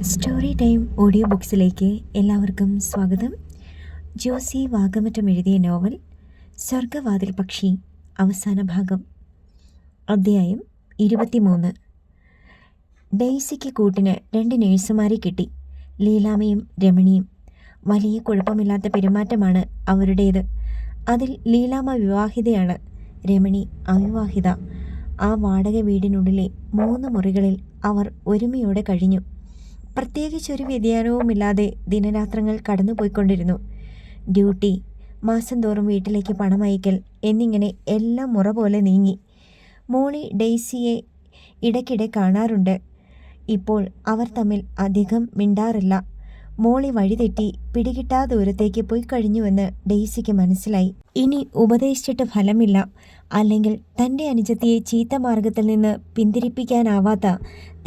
Story time audio ബുക്സിലേക്ക് എല്ലാവർക്കും സ്വാഗതം. ജോസി വാഗമറ്റം എഴുതിയ നോവൽ സ്വർഗവാതിൽ പക്ഷി അവസാന ഭാഗം. അധ്യായം ഇരുപത്തിമൂന്ന്. ഡെയ്സിക്ക് കൂട്ടിന് രണ്ട് നേഴ്സുമാരെ കിട്ടി. ലീലാമയും രമണിയും. വലിയ കുഴപ്പമില്ലാത്ത പെരുമാറ്റമാണ് അവരുടേത്. അതിൽ ലീലാമ വിവാഹിതയാണ് രമണി അവിവാഹിത. ആ വാടക വീടിനുള്ളിലെ മൂന്ന് മുറികളിൽ അവർ ഒരുമയോടെ കഴിഞ്ഞു. പ്രത്യേകിച്ചൊരു വ്യതിയാനവുമില്ലാതെ ദിനരാത്രങ്ങൾ കടന്നുപോയിക്കൊണ്ടിരുന്നു. ഡ്യൂട്ടി മാസം തോറും വീട്ടിലേക്ക് പണം അയക്കൽ എന്നിങ്ങനെ എല്ലാം മുറ പോലെ നീങ്ങി. മോളി ഡെയ്സിയെ ഇടയ്ക്കിടെ കാണാറുണ്ട്. ഇപ്പോൾ അവർ തമ്മിൽ അധികം മിണ്ടാറില്ല. മോളി വഴിതെറ്റി പിടികിട്ടാ ദൂരത്തേക്ക് പോയി കഴിഞ്ഞുവെന്ന് ഡെയ്സിക്ക് മനസ്സിലായി. ഇനി ഉപദേശിച്ചിട്ട് ഫലമില്ല. അല്ലെങ്കിൽ തന്റെ അനുജത്തിയെ ചീത്ത മാർഗത്തിൽ നിന്ന് പിന്തിരിപ്പിക്കാനാവാത്ത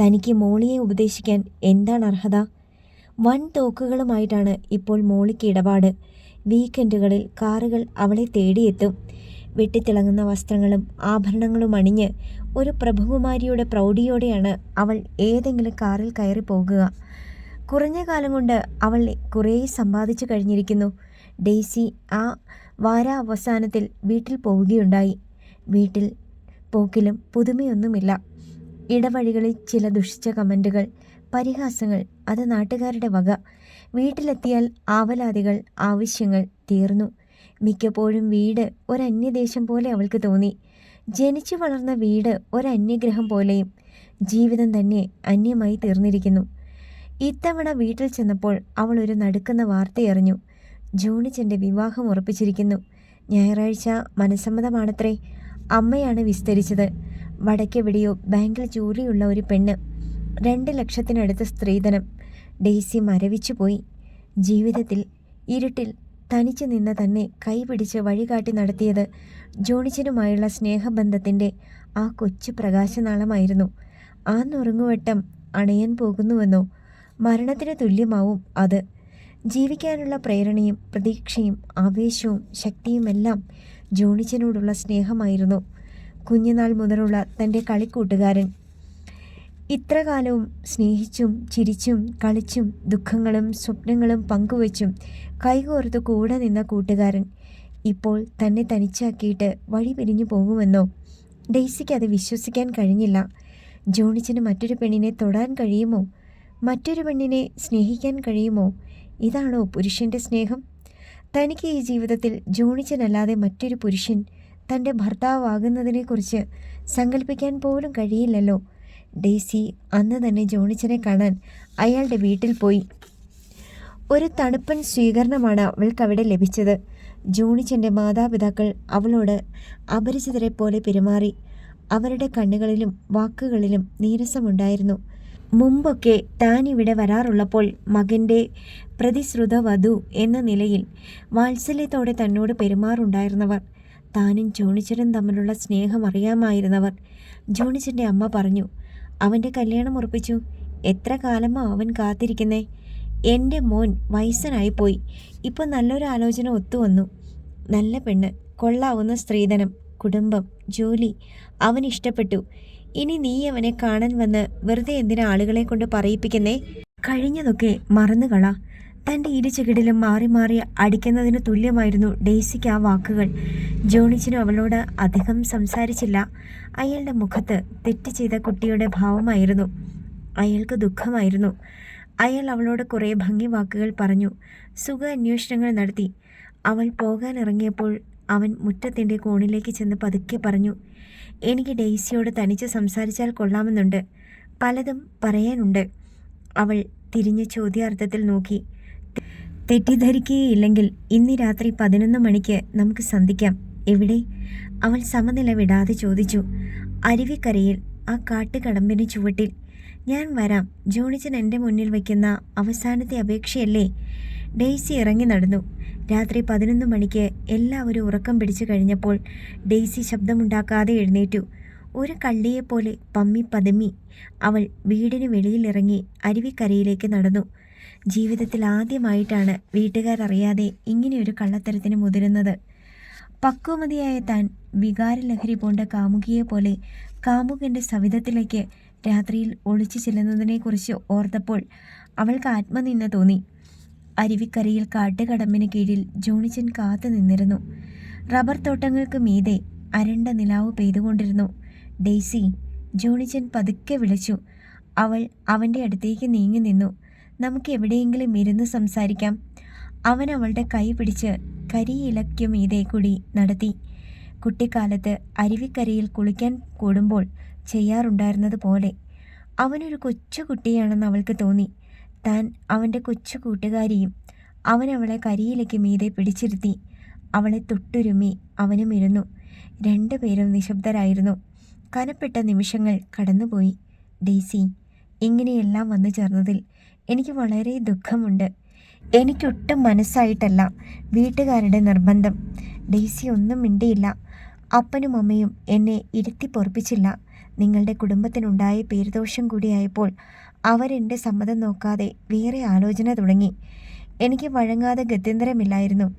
തനിക്ക് മോളിയെ ഉപദേശിക്കാൻ എന്താണ് അർഹത? വൻ തോക്കുകളുമായിട്ടാണ് ഇപ്പോൾ മോളിക്ക് ഇടപാട്. വീക്കെൻഡുകളിൽ കാറുകൾ അവളെ തേടിയെത്തും. വെട്ടിത്തിളങ്ങുന്ന വസ്ത്രങ്ങളും ആഭരണങ്ങളും അണിഞ്ഞ് ഒരു പ്രഭുകുമാരിയുടെ പ്രൗഢിയോടെയാണ് അവൾ ഏതെങ്കിലും കാറിൽ കയറി പോകുക കുറഞ്ഞ കാലം കൊണ്ട് അവൾ കുറേ സമ്പാദിച്ചു കഴിഞ്ഞിരിക്കുന്നു. ഡെയ്സി ആ വാര അവസാനത്തിൽ വീട്ടിൽ പോവുകയുണ്ടായി. വീട്ടിൽ പോക്കിലും പുതുമയൊന്നുമില്ല. ഇടവഴികളിൽ ചില ദുഷിച്ച കമന്റുകൾ പരിഹാസങ്ങൾ അത് നാട്ടുകാരുടെ വക. വീട്ടിലെത്തിയാൽ ആവലാതികൾ ആവശ്യങ്ങൾ തീർന്നു. മിക്കപ്പോഴും വീട് ഒരന്യദേശം പോലെ അവൾക്ക് തോന്നി. ജനിച്ചു വളർന്ന വീട് ഒരന്യഗ്രഹം പോലെയും ജീവിതം തന്നെ അന്യമായി തീർന്നിരിക്കുന്നു. ഇത്തവണ വീട്ടിൽ ചെന്നപ്പോൾ അവൾ ഒരു നടുക്കുന്ന വാർത്തയറിഞ്ഞു. ജോണിച്ചന്റെ വിവാഹം ഉറപ്പിച്ചിരിക്കുന്നു. ഞായറാഴ്ച മനസ്സമ്മതമാണത്രേ. അമ്മയാണ് വിസ്തരിച്ചത്. വടക്കെവിടെയോ ബാങ്കിൽ ജോലിയുള്ള ഒരു പെണ്ണ്. രണ്ട് ലക്ഷത്തിനടുത്ത് സ്ത്രീധനം. ഡെയ്സി മരവിച്ചു പോയി ജീവിതത്തിൽ ഇരുട്ടിൽ തനിച്ചു നിന്ന് തന്നെ കൈപിടിച്ച് വഴികാട്ടി നടത്തിയത് ജോണിച്ചനുമായുള്ള സ്നേഹബന്ധത്തിന്റെ ആ കൊച്ചു പ്രകാശനാളമായിരുന്നു. ആ നുറുങ്ങുവട്ടം അണയാൻ പോകുന്നുവെന്നോ മരണത്തിന് തുല്യമാവും അത്. ജീവിക്കാനുള്ള പ്രേരണയും പ്രതീക്ഷയും ആവേശവും ശക്തിയുമെല്ലാം ജോണിച്ചനോടുള്ള സ്നേഹമായിരുന്നു. കുഞ്ഞുനാൾ മുതലുള്ള തന്റെ കളിക്കൂട്ടുകാരൻ. ഇത്രകാലവും സ്നേഹിച്ചും ചിരിച്ചും കളിച്ചും ദുഃഖങ്ങളും സ്വപ്നങ്ങളും പങ്കുവച്ചും കൈകോർത്ത് കൂടെ നിന്ന കൂട്ടുകാരൻ ഇപ്പോൾ തന്നെ തനിച്ചാക്കിയിട്ട് വഴി പിരിഞ്ഞു പോകുമെന്നോ ഡെയ്സിക്ക് അത് വിശ്വസിക്കാൻ കഴിഞ്ഞില്ല. ജോണിച്ചന് മറ്റൊരു പെണ്ണിനെ തൊടാൻ കഴിയുമോ? മറ്റൊരു പെണ്ണിനെ സ്നേഹിക്കാൻ കഴിയുമോ? ഇതാണോ പുരുഷന്റെ സ്നേഹം? തനിക്ക് ഈ ജീവിതത്തിൽ ജോണിച്ചനല്ലാതെ മറ്റൊരു പുരുഷൻ തന്റെ ഭർത്താവാകുന്നതിനെക്കുറിച്ച് സങ്കല്പിക്കാൻ പോലും കഴിയില്ലല്ലോ. ഡേസി അന്ന് തന്നെ ജോണിച്ചനെ കാണാൻ അയാളുടെ വീട്ടിൽ പോയി. ഒരു തണുപ്പൻ സ്വീകരണമാണ് അവൾക്കവിടെ ലഭിച്ചത്. ജോണിച്ചന്റെ മാതാപിതാക്കൾ അവളോട് അപരിചിതരെ പോലെ പെരുമാറി. അവരുടെ കണ്ണുകളിലും വാക്കുകളിലും നീരസമുണ്ടായിരുന്നു. മുമ്പൊക്കെ താൻ ഇവിടെ വരാറുള്ളപ്പോൾ മകന്റെ പ്രതിശ്രുത വധു എന്ന നിലയിൽ വാത്സല്യത്തോടെ തന്നോട് പെരുമാറുണ്ടായിരുന്നവർ. താനും ജോണിച്ചനും തമ്മിലുള്ള സ്നേഹം അറിയാമായിരുന്നവർ. ജോണിച്ചന്റെ അമ്മ പറഞ്ഞു അവന്റെ കല്യാണം ഉറപ്പിച്ചു. എത്ര കാലമോ അവൻ കാത്തിരിക്കുന്നേ? എന്റെ മോൻ വയസ്സനായിപ്പോയി. ഇപ്പോൾ നല്ലൊരു ആലോചന ഒത്തുവന്നു നല്ല പെണ്ണ് കൊള്ളാവുന്ന സ്ത്രീധനം കുടുംബം ജോലി അവൻ ഇഷ്ടപ്പെട്ടു ഇനി നീ അവനെ കാണാൻ വന്ന് വെറുതെ എന്തിനാ ആളുകളെ കൊണ്ട് പറയിപ്പിക്കുന്നേ? കഴിഞ്ഞതൊക്കെ മറന്നുകള. തന്റെ ഇരുചകിടിലും മാറി മാറി അടിക്കുന്നതിന് തുല്യമായിരുന്നു ഡെയ്സിക്ക് ആ വാക്കുകൾ. ജോണിച്ചിനും അവളോട് അധികം സംസാരിച്ചില്ല. അയാളുടെ മുഖത്ത് തെറ്റ് ചെയ്ത കുട്ടിയുടെ ഭാവമായിരുന്നു. അയാൾക്ക് ദുഃഖമായിരുന്നു. അയാൾ അവളോട് കുറേ ഭംഗി വാക്കുകൾ പറഞ്ഞു. സുഖ അന്വേഷണങ്ങൾ നടത്തി. അവൾ പോകാനിറങ്ങിയപ്പോൾ അവൻ മുറ്റത്തിന്റെ കോണിലേക്ക് ചെന്ന് പതുക്കെ പറഞ്ഞു എനിക്ക് ഡെയ്സിയോട് തനിച്ച് സംസാരിച്ചാൽ കൊള്ളാമെന്നുണ്ട്. പലതും പറയാനുണ്ട്. അവൾ തിരിഞ്ഞ് ചോദ്യാർത്ഥത്തിൽ നോക്കി. തെറ്റിദ്ധരിക്കുകയില്ലെങ്കിൽ ഇന്ന് രാത്രി പതിനൊന്ന് മണിക്ക് നമുക്ക് സന്ധിക്കാം. എവിടെ? അവൾ സമനില വിടാതെ ചോദിച്ചു. അരുവിക്കരയിൽ ആ കാട്ടുകടമ്പിന് ചുവട്ടിൽ. ഞാൻ വരാം. ജോണിച്ചൻ എന്റെ മുന്നിൽ വയ്ക്കുന്ന അവസാനത്തെ അപേക്ഷയല്ലേ? ഡെയ്സി ഇറങ്ങി നടന്നു. രാത്രി പതിനൊന്ന് മണിക്ക് എല്ലാവരും ഉറക്കം പിടിച്ചു കഴിഞ്ഞപ്പോൾ ഡെയ്സി ശബ്ദമുണ്ടാക്കാതെ എഴുന്നേറ്റു. ഒരു കള്ളിയെപ്പോലെ പമ്മി പതുമ്മി അവൾ വീടിന് വെളിയിലിറങ്ങി അരുവിക്കരയിലേക്ക് നടന്നു. ജീവിതത്തിൽ ആദ്യമായിട്ടാണ് വീട്ടുകാരറിയാതെ ഇങ്ങനെയൊരു കള്ളത്തരത്തിന് മുതിരുന്നത്. പക്വമതിയായ താൻ വികാരലഹരി പോണ്ട കാമുകിയെ പോലെ കാമുകന്റെ സവിധത്തിലേക്ക് രാത്രിയിൽ ഒളിച്ചു ചെല്ലുന്നതിനെക്കുറിച്ച് ഓർത്തപ്പോൾ അവൾക്ക് ആത്മനിന്ന തോന്നി. അരുവിക്കരയിൽ കാട്ടുകടമ്പിന് കീഴിൽ ജോണിച്ചൻ കാത്തു നിന്നിരുന്നു. റബ്ബർ തോട്ടങ്ങൾക്ക് മീതെ അരണ്ട നിലാവ് പെയ്തുകൊണ്ടിരുന്നു. ഡെയ്സി ജോണിച്ചൻ പതുക്കെ വിളിച്ചു. അവൾ അവന്റെ അടുത്തേക്ക് നീങ്ങി നിന്നു. നമുക്ക് എവിടെയെങ്കിലും ഇരുന്ന് സംസാരിക്കാം. അവൻ അവളുടെ കൈ പിടിച്ച് കരിയിലയ്ക്കു മീതെ കൂടി നടത്തി. കുട്ടിക്കാലത്ത് അരുവിക്കരയിൽ കുളിക്കാൻ കൂടുമ്പോൾ ചെയ്യാറുണ്ടായിരുന്നത് പോലെ അവനൊരു കൊച്ചു കുട്ടിയാണെന്ന് അവൾക്ക് തോന്നി. താൻ അവന്റെ കൊച്ചു കൂട്ടുകാരിയും അവൻ അവളെ കരിയിലേക്ക് മീതെ പിടിച്ചിരുത്തി. അവളെ തൊട്ടുരുമി അവനും ഇരുന്നു. രണ്ടുപേരും നിശബ്ദരായിരുന്നു. കനപ്പെട്ട നിമിഷങ്ങൾ കടന്നുപോയി. ഡെയ്സി ഇങ്ങനെയെല്ലാം വന്നു ചേർന്നതിൽ എനിക്ക് വളരെ ദുഃഖമുണ്ട്. എനിക്കൊട്ടും മനസ്സായിട്ടല്ല വീട്ടുകാരുടെ നിർബന്ധം. ഡെയ്സി ഒന്നും മിണ്ടിയില്ല. അപ്പനും അമ്മയും എന്നെ ഇരുത്തി പൊറപ്പിച്ചില്ല. നിങ്ങളുടെ കുടുംബത്തിനുണ്ടായ പേരുദോഷം കൂടിയായപ്പോൾ അവരെന്റെ സമ്മതം നോക്കാതെ വേറെ ആലോചന തുടങ്ങി. എനിക്ക് വഴങ്ങാതെ ഗത്യന്തരമില്ലായിരുന്നു.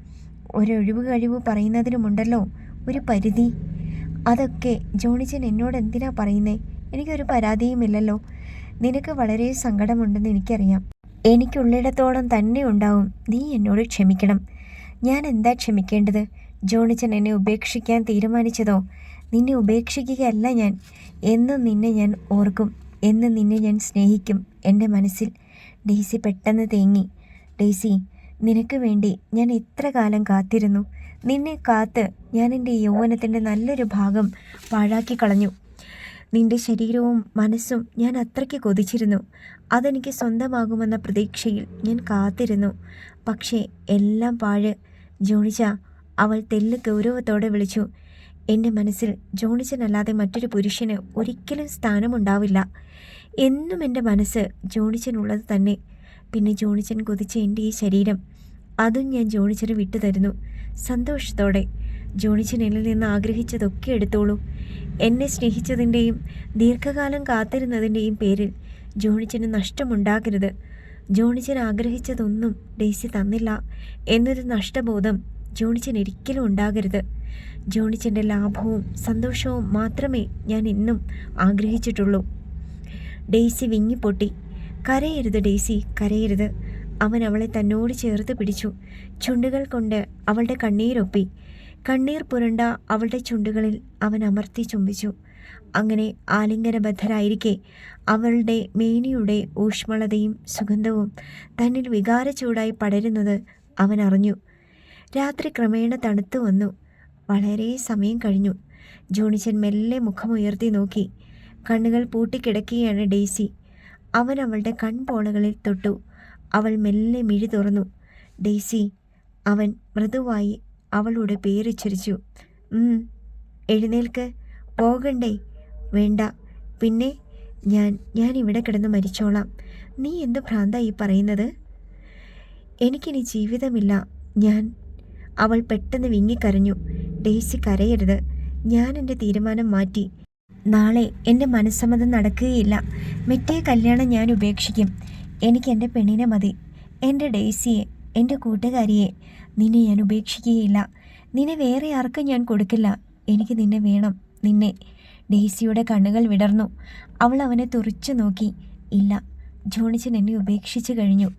ഒരൊഴിവ് കഴിവ് പറയുന്നതിനുമുണ്ടല്ലോ ഒരു പരിധി. അതൊക്കെ ജോണിച്ചൻ എന്നോട് എന്തിനാ പറയുന്നേ? എനിക്കൊരു പരാതിയുമില്ലല്ലോ. നിനക്ക് വളരെ സങ്കടമുണ്ടെന്ന് എനിക്കറിയാം. എനിക്കുള്ളിടത്തോളം തന്നെ ഉണ്ടാവും. നീ എന്നോട് ക്ഷമിക്കണം. ഞാൻ എന്താ ക്ഷമിക്കേണ്ടത്? ജോണിച്ചൻ എന്നെ ഉപേക്ഷിക്കാൻ തീരുമാനിച്ചതോ? നിന്നെ ഉപേക്ഷിക്കുകയല്ല ഞാൻ. എന്നും നിന്നെ ഞാൻ ഓർക്കും. എന്നും നിന്നെ ഞാൻ സ്നേഹിക്കും. എന്റെ മനസ്സിൽ ഡെയ്സി പെട്ടെന്ന് തേങ്ങി. ഡെയ്സി നിനക്ക് വേണ്ടി ഞാൻ എത്ര കാലം കാത്തിരുന്നു. നിന്നെ കാത്ത് ഞാൻ എന്റെ യൗവനത്തിന്റെ നല്ലൊരു ഭാഗം പാഴാക്കി കളഞ്ഞു. നിന്റെ ശരീരവും മനസ്സും ഞാൻ അത്രയ്ക്ക് കൊതിച്ചിരുന്നു. അതെനിക്ക് സ്വന്തമാകുമെന്ന പ്രതീക്ഷയിൽ ഞാൻ കാത്തിരുന്നു. പക്ഷേ എല്ലാം പാഴ്. ജോണിച്ച അവൾ തെല്ല് ഗൗരവത്തോടെ വിളിച്ചു. എന്റെ മനസ്സിൽ ജോണിച്ചനല്ലാതെ മറ്റൊരു പുരുഷന് ഒരിക്കലും സ്ഥാനമുണ്ടാവില്ല. എന്നും എന്റെ മനസ്സ് ജോണിച്ചനുള്ളത് തന്നെ. പിന്നെ ജോണിച്ചൻ കൊതിച്ച എന്റെ ഈ ശരീരം അതും ഞാൻ ജോണിച്ചന് വിട്ടുതരുന്നു സന്തോഷത്തോടെ ജോണിച്ചൻ എന്നിൽ നിന്ന് ആഗ്രഹിച്ചതൊക്കെ എടുത്തോളൂ. എന്നെ സ്നേഹിച്ചതിന്റെയും ദീർഘകാലം കാത്തിരുന്നതിന്റെയും പേരിൽ ജോണിച്ചന് നഷ്ടമുണ്ടാകരുത്. ജോണിച്ചൻ ആഗ്രഹിച്ചതൊന്നും ഡേസി തന്നില്ല എന്നൊരു നഷ്ടബോധം ജോണിച്ചൻ ഒരിക്കലും ഉണ്ടാകരുത്. ജോണിച്ചന്റെ ലാഭവും സന്തോഷവും മാത്രമേ ഞാൻ ഇന്നും ആഗ്രഹിച്ചിട്ടുള്ളൂ. ഡെയ്സി വിങ്ങിപ്പൊട്ടി. കരയരുത് ഡെയ്സി കരയരുത്. അവൻ അവളെ തന്നോട് ചേർത്ത് പിടിച്ചു. ചുണ്ടുകൾ കൊണ്ട് അവളുടെ കണ്ണീരൊപ്പി കണ്ണീർ പുരണ്ട അവളുടെ ചുണ്ടുകളിൽ അവൻ അമർത്തി ചുംബിച്ചു. അങ്ങനെ ആലിംഗനബദ്ധരായിരിക്കെ അവളുടെ മേനിയുടെ ഊഷ്മളതയും സുഗന്ധവും തന്നിൽ വികാര ചൂടായി പടരുന്നത് അവൻ അറിഞ്ഞു. രാത്രി ക്രമേണ തണുത്തു വന്നു. വളരെ സമയം കഴിഞ്ഞു. ജോണിച്ചൻ മെല്ലെ മുഖമുയർത്തി നോക്കി. കണ്ണുകൾ പൂട്ടിക്കിടക്കുകയാണ് ഡെയ്സി. അവൻ അവളുടെ കൺപോളകളിൽ തൊട്ടു. അവൾ മെല്ലെ മിഴി തുറന്നു. ഡെയ്സി അവൻ മൃദുവായി അവളുടെ പേരുച്ചരിച്ചു എഴുന്നേൽക്ക്. പോകണ്ടേ. വേണ്ട. പിന്നെ ഞാൻ ഞാൻ ഇവിടെ കിടന്ന് മരിച്ചോളാം. നീ എന്ത് ഭ്രാന്തായി പറയുന്നത്? എനിക്കിനി ജീവിതമില്ല. ഞാൻ അവൾ പെട്ടെന്ന് വിങ്ങിക്കരഞ്ഞു. ഡേസി കരയരുത്. ഞാൻ എന്റെ തീരുമാനം മാറ്റി. നാളെ എന്റെ മനസ്സമ്മതം നടക്കുകയില്ല. മെറ്റേ കല്യാണം ഞാൻ ഉപേക്ഷിക്കും. എനിക്ക് എന്റെ പെണ്ണിനെ മതി. എന്റെ ഡേസിയെ എന്റെ കൂട്ടുകാരിയെ നിന്നെ ഞാൻ ഉപേക്ഷിക്കുകയില്ല. നിന്നെ വേറെ ആർക്കും ഞാൻ കൊടുക്കില്ല. എനിക്ക് നിന്നെ വേണം. നിന്നെ. ഡേസിയുടെ കണ്ണുകൾ വിടർന്നു. അവൾ അവനെ തുറച്ചു നോക്കി. ഇല്ല ജോണിച്ചൻ എന്നെ ഉപേക്ഷിച്ചു കഴിഞ്ഞു.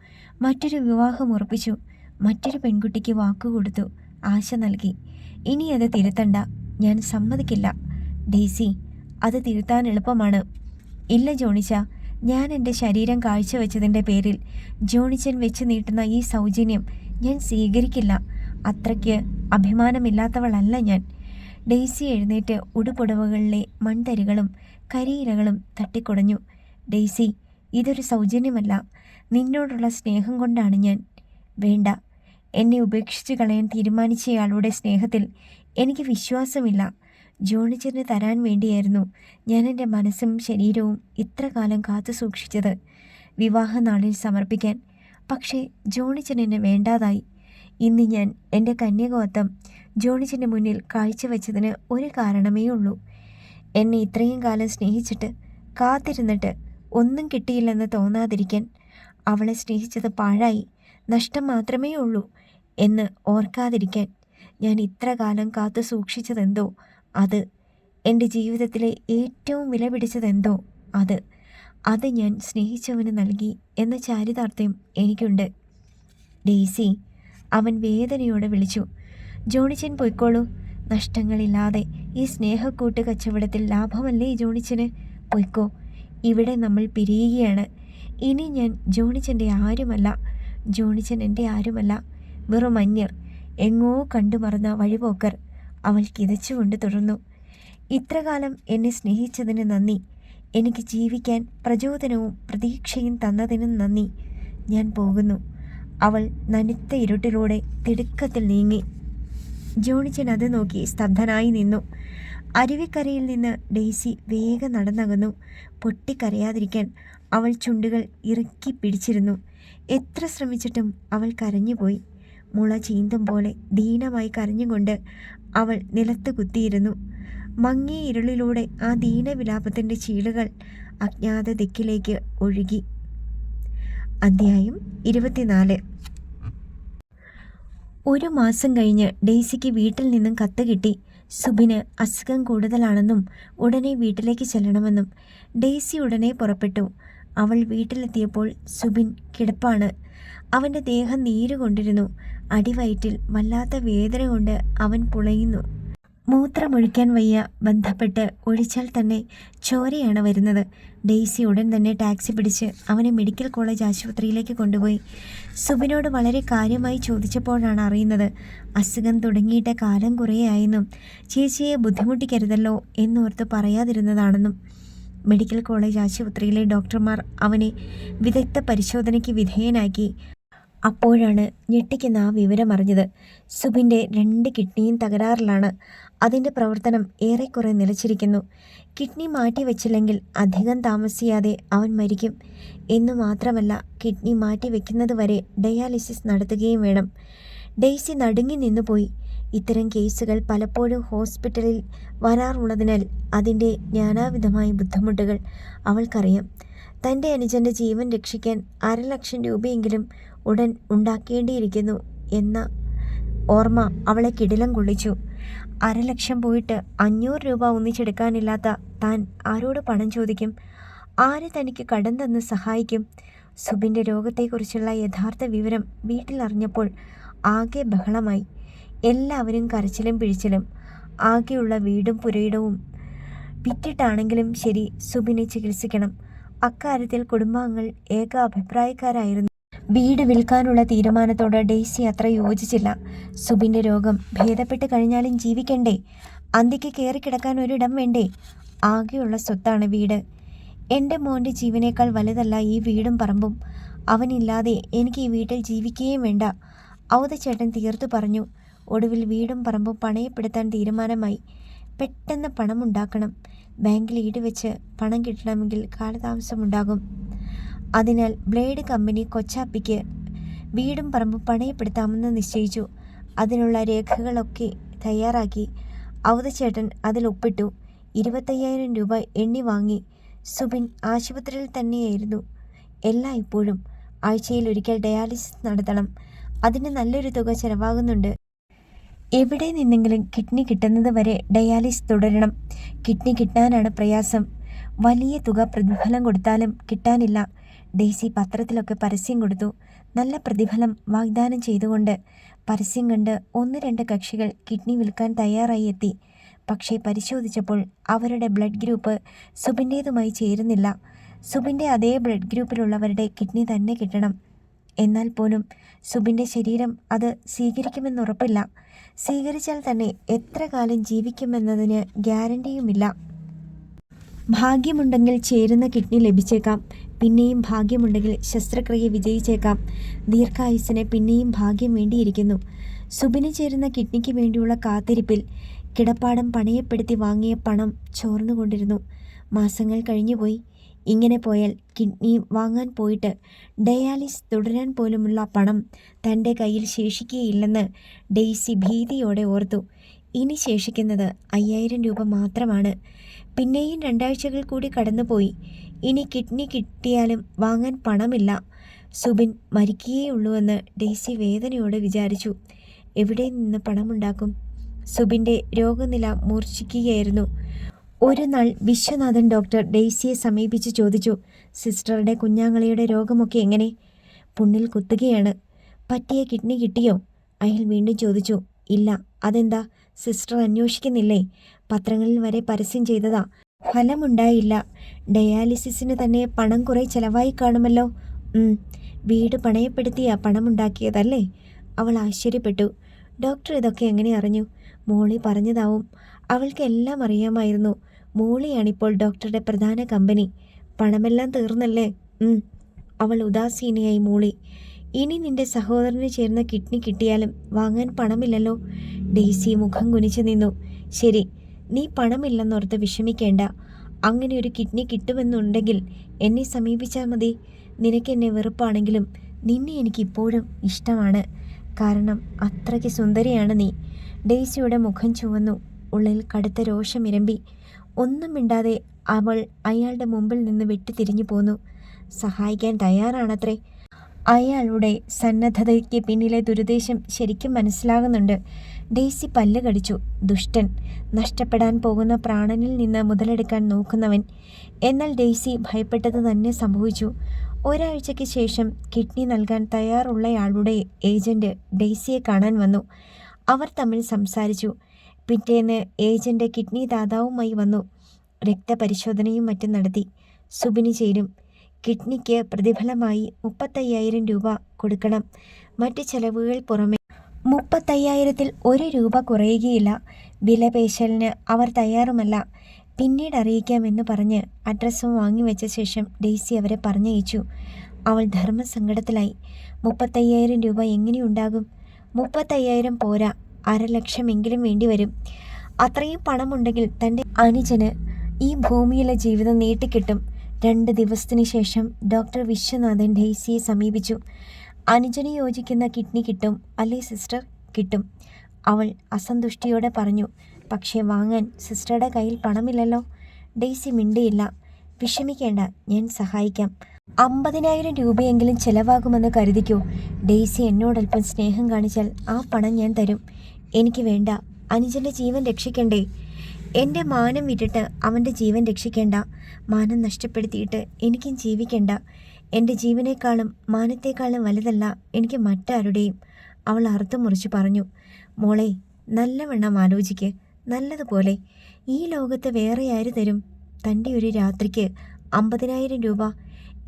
മറ്റൊരു വിവാഹം ഉറപ്പിച്ചു. മറ്റൊരു പെൺകുട്ടിക്ക് വാക്കുകൊടുത്തു ആശ നൽകി. ഇനി അത് തിരുത്തണ്ട. ഞാൻ സമ്മതിക്കില്ല. ഡേസി അത് തിരുത്താൻ എളുപ്പമാണ്. ഇല്ല ജോണിച്ച. ഞാൻ എന്റെ ശരീരം കാഴ്ചവെച്ചതിന്റെ പേരിൽ ജോണിച്ചൻ വെച്ച് നീട്ടുന്ന ഈ സൗജന്യം ഞാൻ സ്വീകരിക്കില്ല. അത്രയ്ക്ക് അഭിമാനമില്ലാത്തവളല്ല ഞാൻ. ഡെയ്സി എഴുന്നേറ്റ് ഉടുപുടവകളിലെ മൺതരികളും കരിയിലകളും തട്ടിക്കുടഞ്ഞു. ഡെയ്സി ഇതൊരു സൗജന്യമല്ല. നിന്നോടുള്ള സ്നേഹം കൊണ്ടാണ് ഞാൻ. വേണ്ട. എന്നെ ഉപേക്ഷിച്ച് കളയാൻ തീരുമാനിച്ചയാളുടെ സ്നേഹത്തിൽ എനിക്ക് വിശ്വാസമില്ല. ജോണിച്ചറിന് തരാൻ വേണ്ടിയായിരുന്നു ഞാൻ എന്റെ മനസ്സും ശരീരവും ഇത്ര കാലം കാത്തു സൂക്ഷിച്ചത്. വിവാഹ നാളിൽ സമർപ്പിക്കാൻ. പക്ഷേ ജോണിച്ചൻ വേണ്ടാതായി. ഇന്ന് ഞാൻ എന്റെ കന്യകോത്തം ജോണിച്ചന്റെ മുന്നിൽ കാഴ്ചവെച്ചതിന് ഒരു കാരണമേ ഉള്ളൂ. എന്നെ ഇത്രയും കാലം സ്നേഹിച്ചിട്ട് കാത്തിരുന്നിട്ട് ഒന്നും കിട്ടിയില്ലെന്ന് തോന്നാതിരിക്കാൻ അവളെ സ്നേഹിച്ചത് പാഴായി. നഷ്ടം മാത്രമേ ഉള്ളൂ എന്ന് ഓർക്കാതിരിക്കാൻ ഞാൻ ഇത്ര കാലം കാത്തു സൂക്ഷിച്ചതെന്തോ അത് എന്റെ ജീവിതത്തിലെ ഏറ്റവും വില പിടിച്ചതെന്തോ അത്. അത് ഞാൻ സ്നേഹിച്ചവന് നൽകി എന്ന ചാരിതാർത്ഥ്യം എനിക്കുണ്ട്. ഡെയ്സി അവൻ വേദനയോടെ വിളിച്ചു. ജോണിച്ചൻ പൊയ്ക്കോളൂ. നഷ്ടങ്ങളില്ലാതെ ഈ സ്നേഹക്കൂട്ട് കച്ചവടത്തിൽ ലാഭമല്ലേ ജോണിച്ചന്? പൊയ്ക്കോ ഇവിടെ നമ്മൾ പിരിയുകയാണ്. ഇനി ഞാൻ ജോണിച്ചന്റെ ആരുമല്ല. ജോണിച്ചൻ എന്റെ ആരുമല്ല. വെറും അന്യർ. എങ്ങോ കണ്ടു മറന്ന വഴിപോക്കർ. അവൾ കിതച്ചുകൊണ്ട് തുടർന്നു. ഇത്രകാലം എന്നെ സ്നേഹിച്ചതിന് നന്ദി. എനിക്ക് ജീവിക്കാൻ പ്രചോദനവും പ്രതീക്ഷയും തന്നതിനും നന്ദി. ഞാൻ പോകുന്നു. അവൾ നനുത്ത ഇരുട്ടിലൂടെ തിടുക്കത്തിൽ നീങ്ങി. ജോണിച്ചൻ അത് നോക്കി സ്തബ്ധനായി നിന്നു. അരുവിക്കരയിൽ നിന്ന് ഡെയ്സി വേഗം നടന്നകന്നു. പൊട്ടിക്കരയാതിരിക്കാൻ അവൾ ചുണ്ടുകൾ ഇറുക്കി പിടിച്ചിരുന്നു. എത്ര ശ്രമിച്ചിട്ടും അവൾ കരഞ്ഞുപോയി. മുള ചീന്തും പോലെ ദീനമായി കരഞ്ഞുകൊണ്ട് അവൾ നിലത്ത് കുത്തിയിരുന്നു. മങ്ങിയ ഇരുളിലൂടെ ആ ദീനവിലാപത്തിന്റെ ചീളുകൾ അജ്ഞാത ദിക്കിലേക്ക് ഒഴുകി. അധ്യായം ഇരുപത്തിനാല്. ഒരു മാസം കഴിഞ്ഞ് ഡെയ്സിക്ക് വീട്ടിൽ നിന്നും കത്ത് കിട്ടി. സുബിന് അസുഖം കൂടുതലാണെന്നും ഉടനെ വീട്ടിലേക്ക് ചെല്ലണമെന്നും ഡെയ്സി ഉടനെ പുറപ്പെട്ടു. അവൾ വീട്ടിലെത്തിയപ്പോൾ സുബിൻ കിടപ്പാണ്. അവന്റെ ദേഹം നീരുകൊണ്ടിരുന്നു. അടിവയറ്റിൽ വല്ലാത്ത വേദന കൊണ്ട് അവൻ പുളയുന്നു. മൂത്രമൊഴിക്കാൻ വയ്യ ബന്ധപ്പെട്ട് ഒഴിച്ചാൽ തന്നെ ചോരയാണ് വരുന്നത്. ഡെയ്സി ഉടൻ തന്നെ ടാക്സി പിടിച്ച് അവനെ മെഡിക്കൽ കോളേജ് ആശുപത്രിയിലേക്ക് കൊണ്ടുപോയി. സുബിനോട് വളരെ കാര്യമായി ചോദിച്ചപ്പോഴാണ് അറിയുന്നത്. അസുഖം തുടങ്ങിയിട്ട് കാലം കുറേയായെന്നും ചേച്ചിയെ ബുദ്ധിമുട്ടിക്കരുതല്ലോ എന്നോർത്ത് പറയാതിരുന്നതാണെന്നും. മെഡിക്കൽ കോളേജ് ആശുപത്രിയിലെ ഡോക്ടർമാർ അവനെ വിദഗ്ധ പരിശോധനയ്ക്ക് വിധേയനാക്കി. അപ്പോഴാണ് ഞെട്ടിക്കുന്ന ആ വിവരം അറിഞ്ഞത്. സുബിന്റെ രണ്ട് കിഡ്നിയും തകരാറിലാണ്. അതിന്റെ പ്രവർത്തനം ഏറെക്കുറെ നിലച്ചിരിക്കുന്നു. കിഡ്നി മാറ്റിവെച്ചില്ലെങ്കിൽ അധികം താമസിയാതെ അവൻ മരിക്കും. എന്നു മാത്രമല്ല കിഡ്നി മാറ്റിവെക്കുന്നത് വരെ ഡയാലിസിസ് നടത്തുകയും വേണം. ഡെയ്സി നടുങ്ങി നിന്നുപോയി. ഇത്തരം കേസുകൾ പലപ്പോഴും ഹോസ്പിറ്റലിൽ വരാറുള്ളതിനാൽ അതിന്റെ നാനാവിധമായ ബുദ്ധിമുട്ടുകൾ അവൾക്കറിയാം. തന്റെ അനുജന്റെ ജീവൻ രക്ഷിക്കാൻ അരലക്ഷം രൂപയെങ്കിലും ഉടൻ ഉണ്ടാക്കേണ്ടിയിരിക്കുന്നു എന്ന ഓർമ്മ അവളെ കിടിലം കൊള്ളിച്ചു. അരലക്ഷം പോയിട്ട് അഞ്ഞൂറ് രൂപ ഒന്നിച്ചെടുക്കാനില്ലാത്ത താൻ ആരോട് പണം ചോദിക്കും? ആര് തനിക്ക് കടം തന്ന് സഹായിക്കും? സുബിന്റെ രോഗത്തെക്കുറിച്ചുള്ള യഥാർത്ഥ വിവരം വീട്ടിലറിഞ്ഞപ്പോൾ ആകെ ബഹളമായി. എല്ലാവരും കരച്ചിലും പിഴിച്ചിലും. ആകെയുള്ള വീടും പുരയിടവും വിറ്റിട്ടാണെങ്കിലും ശരി സുബിനെ ചികിത്സിക്കണം. അക്കാര്യത്തിൽ കുടുംബാംഗങ്ങൾ ഏക അഭിപ്രായക്കാരായിരുന്നു. വീട് വിൽക്കാനുള്ള തീരുമാനത്തോട് ഡെയ്സി അത്ര യോജിച്ചില്ല. സുബിന്റെ രോഗം ഭേദപ്പെട്ട് കഴിഞ്ഞാലും ജീവിക്കണ്ടേ? അന്തിക്ക് കയറിക്കിടക്കാൻ ഒരിടം വേണ്ടേ? ആകെയുള്ള സ്വത്താണ് വീട്. എന്റെ മോന്റെ ജീവനേക്കാൾ വലുതല്ല ഈ വീടും പറമ്പും. അവനില്ലാതെ എനിക്ക് ഈ വീട്ടിൽ ജീവിക്കുകയും വേണ്ട. അവതച്ചേട്ടൻ തീർത്തു പറഞ്ഞു. ഒടുവിൽ വീടും പറമ്പും പണയപ്പെടുത്താൻ തീരുമാനമായി. പെട്ടെന്ന് പണമുണ്ടാക്കണം. ബാങ്കിൽ ഈട് വെച്ച് പണം കിട്ടണമെങ്കിൽ കാലതാമസമുണ്ടാകും. അതിനാൽ ബ്ലേഡ് കമ്പനി കൊച്ചാപ്പിക്ക് വീടും പറമ്പും പണയപ്പെടുത്താമെന്ന് നിശ്ചയിച്ചു. അതിനുള്ള രേഖകളൊക്കെ തയ്യാറാക്കി ഔതച്ചേട്ടൻ അതിൽ ഒപ്പിട്ടു. ഇരുപത്തയ്യായിരം രൂപ എണ്ണി വാങ്ങി. സുബിൻ ആശുപത്രിയിൽ തന്നെയായിരുന്നു. എല്ലാ ഇപ്പോഴും ആഴ്ചയിൽ ഒരിക്കൽ ഡയാലിസിസ് നടത്തണം. അതിന് നല്ലൊരു തുക ചെലവാകുന്നുണ്ട്. എവിടെ നിന്നെങ്കിലും കിഡ്നി കിട്ടുന്നത് വരെ ഡയാലിസ് തുടരണം. കിഡ്നി കിട്ടാനാണ് പ്രയാസം. വലിയ തുക പ്രതിഫലം കൊടുത്താലും കിട്ടാനില്ല. ഡെയ്സി പത്രത്തിലൊക്കെ പരസ്യം കൊടുത്തു. നല്ല പ്രതിഫലം വാഗ്ദാനം ചെയ്തുകൊണ്ട് പരസ്യം കണ്ട് ഒന്ന് രണ്ട് കക്ഷികൾ കിഡ്നി വിൽക്കാൻ തയ്യാറായി എത്തി. പക്ഷേ പരിശോധിച്ചപ്പോൾ അവരുടെ ബ്ലഡ് ഗ്രൂപ്പ് സുബിന്റേതുമായി ചേരുന്നില്ല. സുബിന്റെ അതേ ബ്ലഡ് ഗ്രൂപ്പിലുള്ളവരുടെ കിഡ്നി തന്നെ കിട്ടണം. എന്നാൽ പോലും സുബിന്റെ ശരീരം അത് സ്വീകരിക്കുമെന്നുറപ്പില്ല. സ്വീകരിച്ചാൽ തന്നെ എത്ര കാലം ജീവിക്കുമെന്നതിന് ഗ്യാരണ്ടിയുമില്ല. ഭാഗ്യമുണ്ടെങ്കിൽ ചേരുന്ന കിഡ്നി ലഭിച്ചേക്കാം. പിന്നെയും ഭാഗ്യമുണ്ടെങ്കിൽ ശസ്ത്രക്രിയ വിജയിച്ചേക്കാം. ദീർഘായുസ്സിന് പിന്നെയും ഭാഗ്യം വേണ്ടിയിരിക്കുന്നു. സുബിന് ചേരുന്ന കിഡ്നിക്ക് വേണ്ടിയുള്ള കാത്തിരിപ്പിൽ കിടപ്പാടം പണയപ്പെടുത്തി വാങ്ങിയ പണം ചോർന്നുകൊണ്ടിരുന്നു. മാസങ്ങൾ കഴിഞ്ഞുപോയി. ഇങ്ങനെ പോയാൽ കിഡ്നി വാങ്ങാൻ പോയിട്ട് ഡയാലിസ് തുടരാൻ പോലുമുള്ള പണം തന്റെ കയ്യിൽ ശേഷിക്കുകയില്ലെന്ന് ഡെയ്സി ഭീതിയോടെ ഓർത്തു. ഇനി ശേഷിക്കുന്നത് അയ്യായിരം രൂപ മാത്രമാണ്. പിന്നെയും രണ്ടാഴ്ചകൾ കൂടി കടന്നുപോയി. ഇനി കിഡ്നി കിട്ടിയാലും വാങ്ങാൻ പണമില്ല. സുബിൻ മരിക്കുകയുള്ളൂവെന്ന് ഡെയ്സി വേദനയോടെ വിചാരിച്ചു. എവിടെ നിന്ന് പണമുണ്ടാക്കും? സുബിന്റെ രോഗനില മൂർച്ഛിക്കുകയായിരുന്നു. ഒരു നാൾ വിശ്വനാഥൻ ഡോക്ടർ ഡെയ്സിയെ സമീപിച്ച് ചോദിച്ചു സിസ്റ്ററുടെ കുഞ്ഞാങ്ങളിയുടെ രോഗമൊക്കെ എങ്ങനെ? പുണ്ണിൽ കുത്തുകയാണ്. പറ്റിയ കിഡ്നി കിട്ടിയോ? അയാൾ വീണ്ടും ചോദിച്ചു ഇല്ല അതെന്താ? സിസ്റ്റർ അന്വേഷിക്കുന്നില്ലേ? പത്രങ്ങളിൽ വരെ പരസ്യം ചെയ്തതാ. ഫലമുണ്ടായില്ല. ഡയാലിസിസിന് തന്നെ പണം കുറെ ചെലവായി കാണുമല്ലോ. വീട് പണയപ്പെടുത്തിയ പണമുണ്ടാക്കിയതല്ലേ? അവൾ ആശ്ചര്യപ്പെട്ടു. ഡോക്ടർ ഇതൊക്കെ എങ്ങനെ അറിഞ്ഞു? മോളി പറഞ്ഞതാവും. അവൾക്ക് എല്ലാം അറിയാമായിരുന്നു. മോളിയാണിപ്പോൾ ഡോക്ടറുടെ പ്രധാന കമ്പനി. പണമെല്ലാം തീർന്നല്ലേ? അവൾ ഉദാസീനയായി മോളി. ഇനി നിന്റെ സഹോദരന് ചേർന്ന കിഡ്നി കിട്ടിയാലും വാങ്ങാൻ പണമില്ലല്ലോ. ഡെയ്സി മുഖം കുനിച്ചു നിന്നു. ശരി നീ പണമില്ലെന്നോർത്ത് വിഷമിക്കേണ്ട. അങ്ങനെ ഒരു കിഡ്നി കിട്ടുമെന്നുണ്ടെങ്കിൽ എന്നെ സമീപിച്ചാൽ മതി. നിനക്ക് എന്നെ വെറുപ്പാണെങ്കിലും നിന്നെ എനിക്കിപ്പോഴും ഇഷ്ടമാണ്. കാരണം അത്രയ്ക്ക് സുന്ദരിയാണ് നീ. ഡെയ്സിയുടെ മുഖം ചുവന്നു. ഉള്ളിൽ കടുത്ത രോഷമിരമ്പി ഒന്നും മിണ്ടാതെ അവൾ അയാളുടെ മുമ്പിൽ നിന്ന് വെട്ടിത്തിരിഞ്ഞു പോന്നു. സഹായിക്കാൻ തയ്യാറാണത്രേ. അയാളുടെ സന്നദ്ധതയ്ക്ക് പിന്നിലെ ദുരുദ്ദേശം ശരിക്കും മനസ്സിലാകുന്നുണ്ട്. ഡെയ്സി പല്ല് കടിച്ചു. ദുഷ്ടൻ. നഷ്ടപ്പെടാൻ പോകുന്ന പ്രാണനിൽ നിന്ന് മുതലെടുക്കാൻ നോക്കുന്നവൻ. എന്നാൽ ഡെയ്സി ഭയപ്പെട്ടത് തന്നെ സംഭവിച്ചു. ഒരാഴ്ചയ്ക്ക് ശേഷം കിഡ്നി നൽകാൻ തയ്യാറുള്ളയാളുടെ ഏജന്റ് ഡെയ്സിയെ കാണാൻ വന്നു. അവർ തമ്മിൽ സംസാരിച്ചു. പിറ്റേന്ന് ഏജന്റ് കിഡ്നി ദാതാവുമായി വന്നു. രക്തപരിശോധനയും മറ്റും നടത്തി. സുബിനി ചേരും. കിഡ്നിക്ക് പ്രതിഫലമായി മുപ്പത്തയ്യായിരം രൂപ കൊടുക്കണം. മറ്റ് ചെലവുകൾ പുറമെ മുപ്പത്തയ്യായിരത്തിൽ ഒരു രൂപ കുറയുകയില്ല. വിലപേശലിന് അവർ തയ്യാറുമല്ല. പിന്നീട് അറിയിക്കാമെന്ന് പറഞ്ഞ് അഡ്രസ്സും വാങ്ങിവെച്ച ശേഷം ഡെയ്സി അവരെ പറഞ്ഞയച്ചു. അവൾ ധർമ്മസങ്കടത്തിലായി മുപ്പത്തയ്യായിരം രൂപ എങ്ങനെയുണ്ടാകും? മുപ്പത്തയ്യായിരം പോരാ. അരലക്ഷമെങ്കിലും വേണ്ടിവരും. അത്രയും പണമുണ്ടെങ്കിൽ തന്റെ അനുജന് ഈ ഭൂമിയിലെ ജീവിതം നീട്ടിക്കിട്ടും. രണ്ട് ദിവസത്തിന് ശേഷം ഡോക്ടർ വിശ്വനാഥൻ ഡെയ്സിയെ സമീപിച്ചു. അനുജന് യോജിക്കുന്ന കിഡ്നി കിട്ടും അല്ലേ സിസ്റ്റർ? കിട്ടും. അവൾ അസന്തുഷ്ടിയോടെ പറഞ്ഞു പക്ഷേ വാങ്ങാൻ സിസ്റ്ററുടെ കയ്യിൽ പണമില്ലല്ലോ. ഡെയ്സി മിണ്ടിയില്ല. വിഷമിക്കേണ്ട ഞാൻ സഹായിക്കാം. അമ്പതിനായിരം രൂപയെങ്കിലും ചെലവാകുമെന്ന് കരുതിക്കോ. ഡെയ്സി എന്നോടൊപ്പം സ്നേഹം കാണിച്ചാൽ ആ പണം ഞാൻ തരും. എനിക്ക് വേണ്ട. അനുജന്റെ ജീവൻ രക്ഷിക്കണ്ടേ? എന്റെ മാനം വിട്ടിട്ട് അവന്റെ ജീവൻ രക്ഷിക്കേണ്ട. മാനം നഷ്ടപ്പെടുത്തിയിട്ട് എനിക്കും ജീവിക്കണ്ട. എന്റെ ജീവനേക്കാളും മാനത്തേക്കാളും വലുതല്ല എനിക്ക് മറ്റാരുടെയും. അവൾ അർത്ഥം മുറിച്ച് പറഞ്ഞു മോളെ നല്ലവണ്ണം ആലോചിക്ക്. നല്ലതുപോലെ. ഈ ലോകത്ത് വേറെ ആര് തരും? തന്റെ ഒരു രാത്രിക്ക് അമ്പതിനായിരം രൂപ.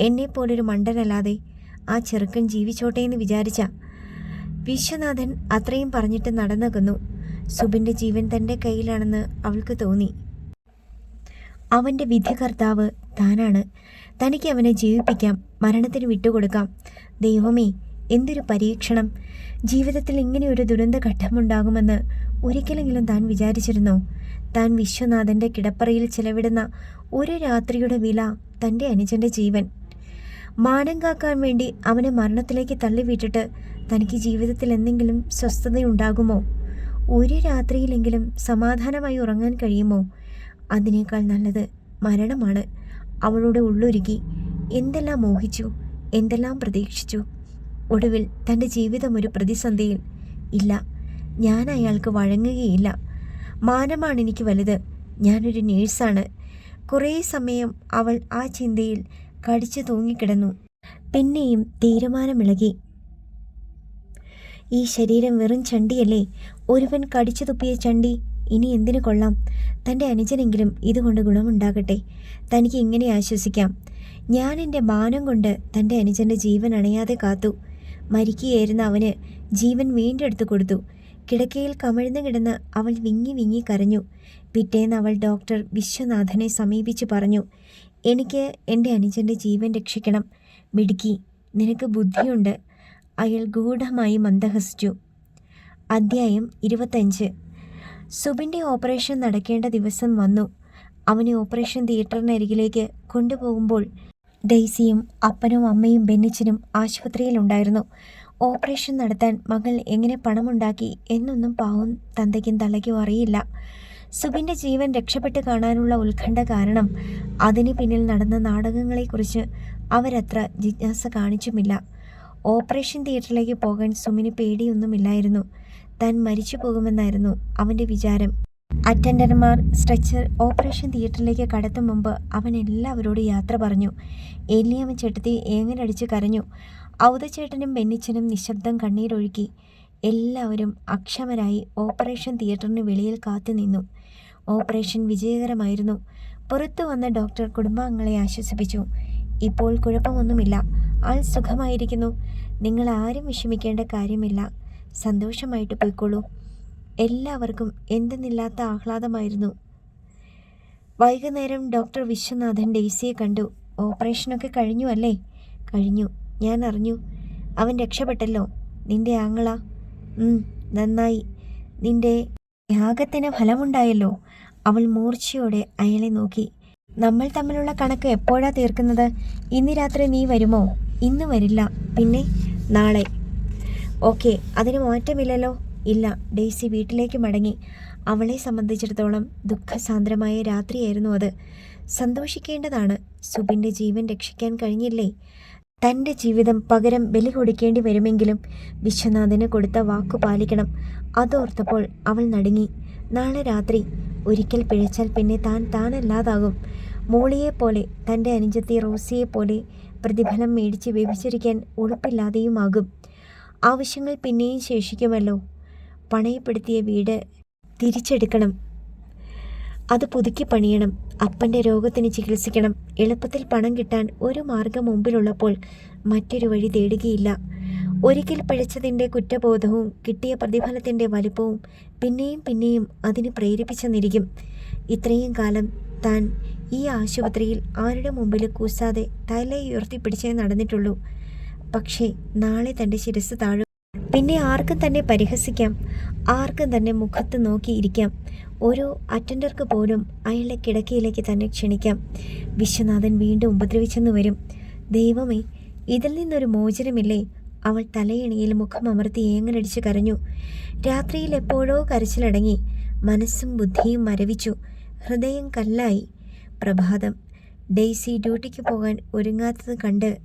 എന്നെപ്പോലൊരു മണ്ടനല്ലാതെ ആ ചെറുക്കൻ ജീവിച്ചോട്ടെ എന്ന് വിചാരിച്ച വിശ്വനാഥൻ അത്രയും പറഞ്ഞിട്ട് നടന്നകുന്നു. സുബിന്റെ ജീവൻ തന്റെ കയ്യിലാണെന്ന് അവൾക്ക് തോന്നി. അവന്റെ വിധികർത്താവ് താനാണ്. തനിക്ക് അവനെ ജീവിപ്പിക്കാം മരണത്തിന് വിട്ടുകൊടുക്കാം. ദൈവമേ എന്തൊരു പരീക്ഷണം. ജീവിതത്തിൽ ഇങ്ങനെ ഒരു ദുരന്ത ഘട്ടമുണ്ടാകുമെന്ന് ഒരിക്കലെങ്കിലും താൻ വിചാരിച്ചിരുന്നോ? താൻ വിശ്വനാഥന്റെ കിടപ്പറയിൽ ചെലവിടുന്ന ഒരു രാത്രിയുടെ വില തന്റെ അനുജന്റെ ജീവൻ. മാനം കാക്കാൻ വേണ്ടി അവനെ മരണത്തിലേക്ക് തള്ളിവിട്ടിട്ട് തനിക്ക് ജീവിതത്തിൽ എന്തെങ്കിലും സ്വസ്ഥതയുണ്ടാകുമോ? ഒരു രാത്രിയിലെങ്കിലും സമാധാനമായി ഉറങ്ങാൻ കഴിയുമോ? അതിനേക്കാൾ നല്ലത് മരണമാണ്. അവളുടെ ഉള്ളൊരുകി എന്തെല്ലാം മോഹിച്ചു? എന്തെല്ലാം പ്രതീക്ഷിച്ചു? ഒടുവിൽ തന്റെ ജീവിതം ഒരു പ്രതിസന്ധിയിൽ. ഇല്ല ഞാൻ അയാൾക്ക് വഴങ്ങുകയില്ല. മാനമാണ് എനിക്ക് വലുത്. ഞാനൊരു നേഴ്സാണ്. കുറേ സമയം അവൾ ആ ചിന്തയിൽ കടിച്ചു തൂങ്ങിക്കിടന്നു. പിന്നെയും തീരുമാനമിളകി. ഈ ശരീരം വെറും ചണ്ടിയല്ലേ? ഒരുവൻ കടിച്ചു തുപ്പിയ ചണ്ടി? ഇനി എന്തിനു കൊള്ളാം? തന്റെ അനുജനെങ്കിലും ഇതുകൊണ്ട് ഗുണമുണ്ടാകട്ടെ. തനിക്ക് ഇങ്ങനെ ആശ്വസിക്കാം. ഞാൻ എന്റെ മാനം കൊണ്ട് തന്റെ അനുജന്റെ ജീവൻ അണയാതെ കാത്തു. മരിക്കുകയായിരുന്ന അവന് ജീവൻ വീണ്ടെടുത്തു കൊടുത്തു. കിടക്കയിൽ കമിഴ്ന്നു കിടന്ന് അവൾ വിങ്ങി വിങ്ങി കരഞ്ഞു. പിറ്റേന്ന് അവൾ ഡോക്ടർ വിശ്വനാഥനെ സമീപിച്ചു പറഞ്ഞു എനിക്ക് എന്റെ അനുജന്റെ ജീവൻ രക്ഷിക്കണം. മിടുക്കി നിനക്ക് ബുദ്ധിയുണ്ട്. അയാൾ ഗൂഢമായി മന്ദഹസിച്ചു. അദ്ധ്യായം ഇരുപത്തഞ്ച്. സുബിന്റെ ഓപ്പറേഷൻ നടക്കേണ്ട ദിവസം വന്നു. അവനെ ഓപ്പറേഷൻ തിയേറ്ററിനരികിലേക്ക് കൊണ്ടുപോകുമ്പോൾ ഡെയ്സിയും അപ്പനും അമ്മയും ബെന്നിച്ചനും ആശുപത്രിയിലുണ്ടായിരുന്നു ഓപ്പറേഷൻ നടത്താൻ മകൾ എങ്ങനെ പണമുണ്ടാക്കി എന്നൊന്നും പാവം തന്തയ്ക്കും തള്ളയ്ക്കും അറിയില്ല. സുബിന്റെ ജീവൻ രക്ഷപ്പെട്ട് കാണാനുള്ള ഉത്കണ്ഠ കാരണം അതിന് പിന്നിൽ നടന്ന നാടകങ്ങളെക്കുറിച്ച് അവരത്ര ജിജ്ഞാസ കാണിച്ചുമില്ല. ഓപ്പറേഷൻ തിയേറ്ററിലേക്ക് പോകാൻ സുമിന് പേടിയൊന്നുമില്ലായിരുന്നു. താൻ മരിച്ചു പോകുമെന്നായിരുന്നു അവന്റെ വിചാരം. അറ്റൻഡർമാർ സ്ട്രെച്ചർ ഓപ്പറേഷൻ തിയേറ്ററിലേക്ക് കടത്തും മുമ്പ് അവൻ എല്ലാവരോടും യാത്ര പറഞ്ഞു. ഏലിയാമ്മ ചേട്ടത്തി ഏങ്ങനടിച്ച് കരഞ്ഞു. ഔതച്ചേട്ടനും ബെന്നിച്ചനും നിശബ്ദം കണ്ണീരൊഴുക്കി. എല്ലാവരും അക്ഷമരായി ഓപ്പറേഷൻ തിയേറ്ററിന് വെളിയിൽ കാത്തുനിന്നു ഓപ്പറേഷൻ വിജയകരമായിരുന്നു. പുറത്തു വന്ന ഡോക്ടർ കുടുംബാംഗങ്ങളെ ആശ്വസിപ്പിച്ചു. ഇപ്പോൾ കുഴപ്പമൊന്നുമില്ല. ആൾ സുഖമായിരിക്കുന്നു. നിങ്ങൾ ആരും വിഷമിക്കേണ്ട കാര്യമില്ല. സന്തോഷമായിട്ട് പോയിക്കോളൂ. എല്ലാവർക്കും എന്തെന്നില്ലാത്ത ആഹ്ലാദമായിരുന്നു. വൈകുന്നേരം ഡോക്ടർ വിശ്വനാഥൻ ഡെയ്സിയെ കണ്ടു. ഓപ്പറേഷനൊക്കെ കഴിഞ്ഞു അല്ലേ? കഴിഞ്ഞു. ഞാൻ അറിഞ്ഞു. അവൻ രക്ഷപ്പെട്ടല്ലോ. നിന്റെ ആങ്ങള. നന്നായി. നിന്റെ യാഗത്തിന് ഫലമുണ്ടായല്ലോ. അവൾ മൂർച്ചയോടെ അയാളെ നോക്കി. നമ്മൾ തമ്മിലുള്ള കണക്ക് എപ്പോഴാ തീർക്കുന്നത്? ഇന്ന് രാത്രി നീ വരുമോ? ഇന്ന് വരില്ല. പിന്നെ നാളെ. ഓക്കെ അതിന് മാറ്റമില്ലല്ലോ. ഇല്ല ഡെയ്സി വീട്ടിലേക്ക് മടങ്ങി. അവളെ സംബന്ധിച്ചിടത്തോളം ദുഃഖസാന്ദ്രമായ രാത്രിയായിരുന്നു അത്. സന്തോഷിക്കേണ്ടതാണ്. സുബിന്റെ ജീവൻ രക്ഷിക്കാൻ കഴിഞ്ഞില്ലേ? തന്റെ ജീവിതം പകരം ബലി കൊടുക്കേണ്ടി വരുമെങ്കിലും വിശ്വനാഥന് കൊടുത്ത വാക്കു പാലിക്കണം. അതോർത്തപ്പോൾ അവൾ നടുങ്ങി. നാളെ രാത്രി ഒരിക്കൽ പിഴച്ചാൽ പിന്നെ താൻ താനല്ലാതാകും. മോളിയെപ്പോലെ തന്റെ അനുജത്തി റോസിയെപ്പോലെ പ്രതിഫലം മേടിച്ച് വ്യഭിചരിക്കാൻ ഉളുപ്പില്ലാതെയുമാകും. ആവശ്യങ്ങൾ പിന്നെയും ശേഷിക്കുമല്ലോ. പണയപ്പെടുത്തിയ വീട് തിരിച്ചെടുക്കണം. അത് പുതുക്കി പണിയണം. അപ്പന്റെ രോഗത്തിന് ചികിത്സിക്കണം. എളുപ്പത്തിൽ പണം കിട്ടാൻ ഒരു മാർഗം മുമ്പിലുള്ളപ്പോൾ മറ്റൊരു വഴി തേടുകയില്ല. ഒരിക്കൽ പഴിച്ചതിന്റെ കുറ്റബോധവും കിട്ടിയ പ്രതിഫലത്തിന്റെ വലിപ്പവും പിന്നെയും പിന്നെയും അതിന് പ്രേരിപ്പിച്ചെന്നിരിക്കും ഇത്രയും കാലം താൻ ഈ ആശുപത്രിയിൽ ആരുടെ മുമ്പിൽ കൂസാതെ തലയുയർത്തിപ്പിടിച്ചേ നടന്നിട്ടുള്ളൂ. പക്ഷേ നാളെ തന്റെ ശിരസ് താഴും. പിന്നെ ആർക്കും തന്നെ പരിഹസിക്കാം. ആർക്കും തന്നെ മുഖത്ത് നോക്കിയിരിക്കാം ഓരോ അറ്റൻഡർക്ക് പോലും അയാളുടെ കിടക്കയിലേക്ക് തന്നെ ക്ഷണിക്കാം. വിശ്വനാഥൻ വീണ്ടും ഉപദ്രവിച്ചെന്ന് വരും. ദൈവമേ ഇതിൽ നിന്നൊരു മോചനമില്ലേ? അവൾ തലയിണിയിൽ മുഖം അമർത്തി ഏങ്ങനടിച്ച് കരഞ്ഞു. രാത്രിയിൽ എപ്പോഴോ കരച്ചിലടങ്ങി. മനസ്സും ബുദ്ധിയും മരവിച്ചു. ഹൃദയം കല്ലായി. പ്രഭാതം. ഡെയ്സി ഡ്യൂട്ടിക്ക് പോകാൻ ഒരുങ്ങാത്തത് കണ്ട്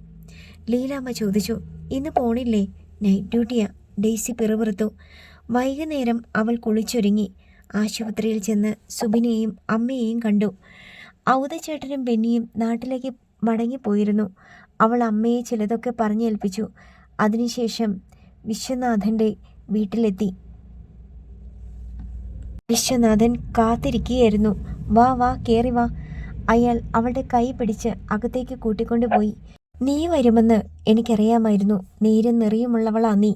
ലീലാമ്മ ചോദിച്ചു ഇന്ന് പോണില്ലേ? നൈറ്റ് ഡ്യൂട്ടിയാ ഡെയ്സി പിറുപിറുത്തു. വൈകുന്നേരം അവൾ കുളിച്ചൊരുങ്ങി. ആശുപത്രിയിൽ ചെന്ന് സുബിനെയും അമ്മയെയും കണ്ടു. ഔതച്ചേട്ടനും ബെന്നിയും നാട്ടിലേക്ക് മടങ്ങിപ്പോയിരുന്നു. അവൾ അമ്മയെ ചിലതൊക്കെ പറഞ്ഞേൽപ്പിച്ചു. അതിനുശേഷം വിശ്വനാഥന്റെ വീട്ടിലെത്തി. വിശ്വനാഥൻ കാത്തിരിക്കുകയായിരുന്നു. വാ വാ കയറി വാ. അയാൾ അവളുടെ കൈ പിടിച്ച് അകത്തേക്ക് കൂട്ടിക്കൊണ്ടുപോയി. നീ വരുമെന്ന് എനിക്കറിയാമായിരുന്നു. നീരും നിറയുമുള്ളവളാ നീ.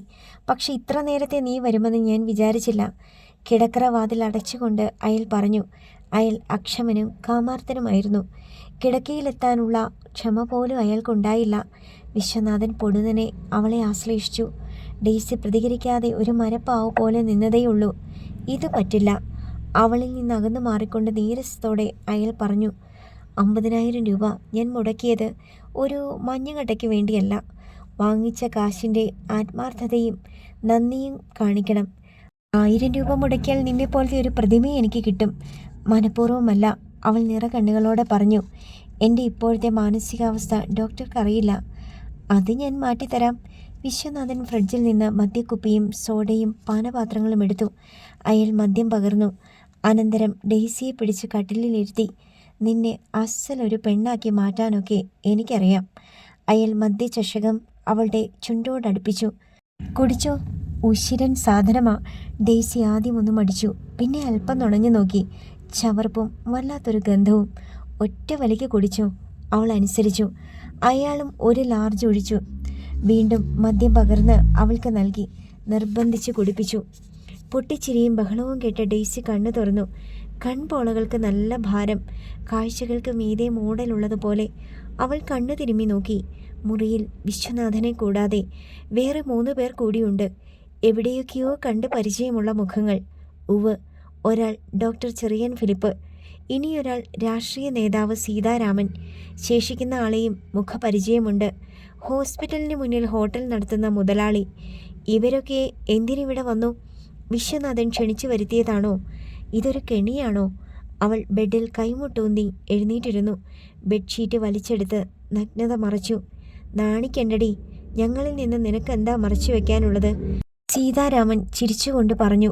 പക്ഷെ ഇത്ര നേരത്തെ നീ വരുമെന്ന് ഞാൻ വിചാരിച്ചില്ല. കിടക്കറ വാതിൽ അടച്ചുകൊണ്ട് അയാൾ പറഞ്ഞു. അയാൾ അക്ഷമനും കാമാർത്തനുമായിരുന്നു കിടക്കയിലെത്താനുള്ള ക്ഷമ പോലും അയാൾക്കുണ്ടായില്ല. വിശ്വനാഥൻ പൊടുന്നനെ അവളെ ആശ്ലേഷിച്ചു. ഡെയ്സി പ്രതികരിക്കാതെ ഒരു മരപ്പാവ് പോലെ നിന്നതേയുള്ളൂ. ഇത് പറ്റില്ല. അവളിൽ നിന്ന് അകന്നു മാറിക്കൊണ്ട് നീരസത്തോടെ അയാൾ പറഞ്ഞു. അമ്പതിനായിരം രൂപ ഞാൻ മുടക്കിയത് ഒരു മഞ്ഞുകട്ടയ്ക്ക് വേണ്ടിയല്ല. വാങ്ങിച്ച കാശിന്റെ ആത്മാർത്ഥതയും നന്ദിയും കാണിക്കണം. ആയിരം രൂപ മുടക്കിയാൽ നിന്നെ പോലത്തെ ഒരു പ്രതിമയെ എനിക്ക് കിട്ടും. മനഃപൂർവമല്ല. അവൾ നിറകണ്ണുകളോടെ പറഞ്ഞു എന്റെ ഇപ്പോഴത്തെ മാനസികാവസ്ഥ ഡോക്ടർക്ക് അറിയില്ല. അത് ഞാൻ മാറ്റിത്തരാം. വിശ്വനാഥൻ ഫ്രിഡ്ജിൽ നിന്ന് മദ്യക്കുപ്പിയും സോഡയും പാനപാത്രങ്ങളും എടുത്തു. അയാൾ മദ്യം പകർന്നു. അനന്തരം ഡെയ്സിയെ പിടിച്ച് കട്ടിലിലിരുത്തി നിന്നെ അസലൊരു പെണ്ണാക്കി മാറ്റാനൊക്കെ എനിക്കറിയാം. അയാൾ മദ്യചഷകം അവളുടെ ചുണ്ടോടടുപ്പിച്ചു. കുടിച്ചോ? ഉശിരൻ സാധനമാ. ഡേസി ആദ്യം ഒന്ന് മടിച്ചു. പിന്നെ അല്പം നുണഞ്ഞു നോക്കി. ചവർപ്പും വല്ലാത്തൊരു ഗന്ധവും. ഒറ്റ വലിക്ക് കുടിച്ചു. അവൾ അനുസരിച്ചു. അയാളും ഒരു ലാർജ് ഒഴിച്ചു. വീണ്ടും മദ്യം പകർന്ന് അവൾക്ക് നൽകി. നിർബന്ധിച്ച് കുടിപ്പിച്ചു. പൊട്ടിച്ചിരിയും ബഹളവും കേട്ട ഡെയ്സി കണ്ണു തുറന്നു. കൺപോളകൾക്ക് നല്ല ഭാരം കാഴ്ചകൾക്ക് മീതെ മൂടലുള്ളതുപോലെ അവൾ കണ്ണു തിരുമ്മി നോക്കി. മുറിയിൽ വിശ്വനാഥനെ കൂടാതെ വേറെ മൂന്ന് പേർ കൂടിയുണ്ട്. എവിടെയൊക്കെയോ കണ്ട് പരിചയമുള്ള മുഖങ്ങൾ. ഉവ് ഒരാൾ ഡോക്ടർ ചെറിയൻ ഫിലിപ്പ് ഇനിയൊരാൾ രാഷ്ട്രീയ നേതാവ് സീതാരാമൻ. ശേഷിക്കുന്ന ആളെയും മുഖപരിചയമുണ്ട്. ഹോസ്പിറ്റലിന് മുന്നിൽ ഹോട്ടൽ നടത്തുന്ന മുതലാളി. ഇവരൊക്കെ എന്തിനിവിടെ വന്നു? വിശ്വനാഥൻ ക്ഷണിച്ചു വരുത്തിയതാണോ? ഇതൊരു കെണിയാണോ? അവൾ ബെഡിൽ കൈമുട്ടൂന്തി എഴുന്നേറ്റിരുന്നു. ബെഡ്ഷീറ്റ് വലിച്ചെടുത്ത് നഗ്നത മറച്ചു. നാണിക്കണ്ടടി ഞങ്ങളിൽ നിന്ന് നിനക്കെന്താ മറച്ചു വെക്കാനുള്ളത്? സീതാരാമൻ ചിരിച്ചുകൊണ്ട് പറഞ്ഞു.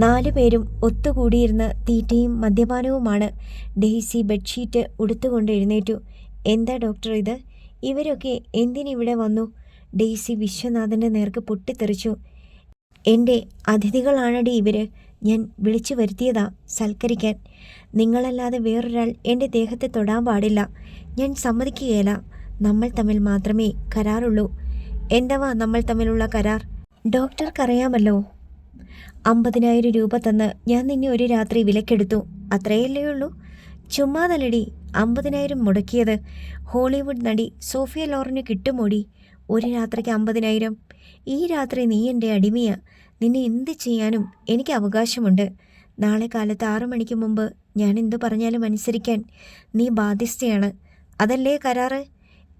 നാലു പേരും ഒത്തുകൂടിയിരുന്ന് തീറ്റയും മദ്യപാനവുമാണ് ഡെയ്സി ബെഡ്ഷീറ്റ് ഉടുത്തുകൊണ്ട് എഴുന്നേറ്റു. എന്താ ഡോക്ടർ ഇത്? ഇവരൊക്കെ എന്തിനിവിടെ വന്നു? ഡെയ്സി വിശ്വനാഥന്റെ നേർക്ക് പൊട്ടിത്തെറിച്ചു. എന്റെ അതിഥികളാണടി ഇവർ. ഞാൻ വിളിച്ചു വരുത്തിയതാ സൽക്കരിക്കാൻ. നിങ്ങളല്ലാതെ വേറൊരാൾ എന്റെ ദേഹത്തെ തൊടാൻ പാടില്ല. ഞാൻ സമ്മതിക്കുകയില്ല. നമ്മൾ തമ്മിൽ മാത്രമേ കരാറുള്ളൂ. എന്തവാ നമ്മൾ തമ്മിലുള്ള കരാർ? ഡോക്ടർക്കറിയാമല്ലോ. അമ്പതിനായിരം രൂപ തന്ന് ഞാൻ നിന്നെ ഒരു രാത്രി വിലക്കെടുത്തു. അത്രയല്ലേ ഉള്ളൂ? ചുമ്മാതല്ലടി. അമ്പതിനായിരം മുടക്കിയത്. ഹോളിവുഡ് നടി സോഫിയ ലോറിന് കിട്ടുമോടി? ഒരു രാത്രിക്ക് അമ്പതിനായിരം. ഈ രാത്രി നീ എന്റെ അടിമയാ. നിന്നെ എന്ത് ചെയ്യാനും എനിക്ക് അവകാശമുണ്ട്. നാളെ കാലത്ത് ആറു മണിക്ക് മുമ്പ് ഞാൻ എന്തു പറഞ്ഞാലും അനുസരിക്കാൻ നീ ബാധ്യസ്ഥയാണ്. അതല്ലേ കരാറ്?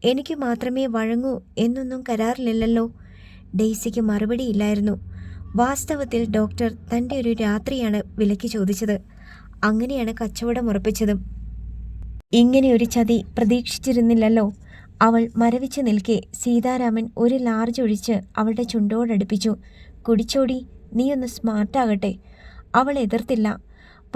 എനിക്ക് മാത്രമേ വഴങ്ങൂ എന്നൊന്നും കരാറിലില്ലല്ലോ. ഡെയ്സിക്ക് മറുപടിയില്ലായിരുന്നു വാസ്തവത്തിൽ ഡോക്ടർ തന്റെ ഒരു രാത്രിയാണ് വിലക്ക് ചോദിച്ചത്. അങ്ങനെയാണ് കച്ചവടം ഉറപ്പിച്ചതും. ഇങ്ങനെ ഒരു ചതി പ്രതീക്ഷിച്ചിരുന്നില്ലല്ലോ. അവൾ മരവിച്ച് നിൽക്കെ സീതാരാമൻ ഒരു ലാർജ് ഒഴിച്ച് അവളുടെ ചുണ്ടോടടുപ്പിച്ചു. കുടിച്ചോടി നീയൊന്ന് സ്മാർട്ടാകട്ടെ അവൾ എതിർത്തില്ല.